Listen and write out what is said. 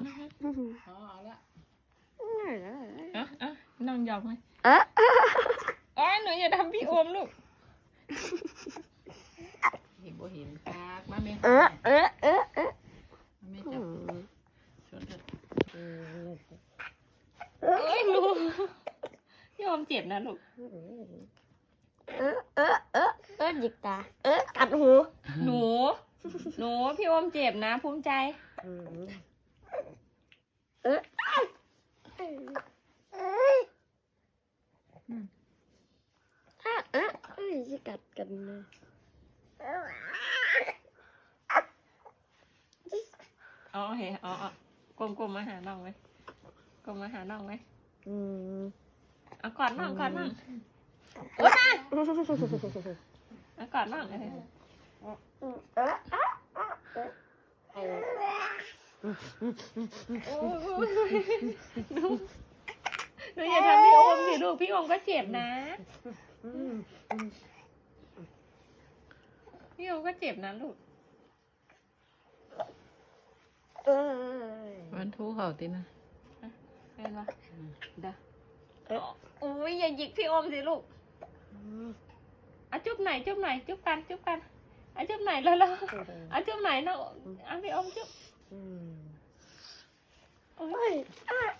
อ๋อเอาละอะอะน้องยอมไหมเอ๊ะอ๋อหนูอย่าทำพี่โอมลูกเห็นบ่เห็นกากมาแม่เอ๊ะเอ๊ะเอ๊ะเอ๊ะมาแม่จับชนเถอะเอ้ยลูกพี่โอมเจ็บนะลูกเอ๊ะเอ๊ะเอ๊ะเอ๊ะหยิกตา เอ๊ะกัดหู หนู หนูพี่โอมเจ็บนะ ภูมิใจ เอ๊ะเอ๊ะเอ๊ะเอ๊ะเอ้ยจะกัดกันเลยอ๋อโอเคอ๋ออ๋อกลมกลมๆมาหาน้องไหมกลมมาหาน้องไหมอืมเอากอดน้องกอดน้องโอ๊ยมาเอากอดน้องเออเอ๊ะเอ๊ะเอ๊ะเอ๊ะ โอ้ยหนูหนูอย่าทำพี่โอมสิลูกพี่โอมก็เจ็บนะ พี่โอมก็เจ็บนะลูกเอ้ยวันทูเขาตินะเห็นปะเดี๋ยวโอ้ยอย่าหยิกพี่โอมสิลูกอะจุ๊บไหนจุ๊บไหนจุ๊บกันจุ๊บกันอะจุ๊บไหนแล้วแล้วอะจุ๊บไหนน้องอะพี่โอมจุ๊บ 嗯，喂、哎，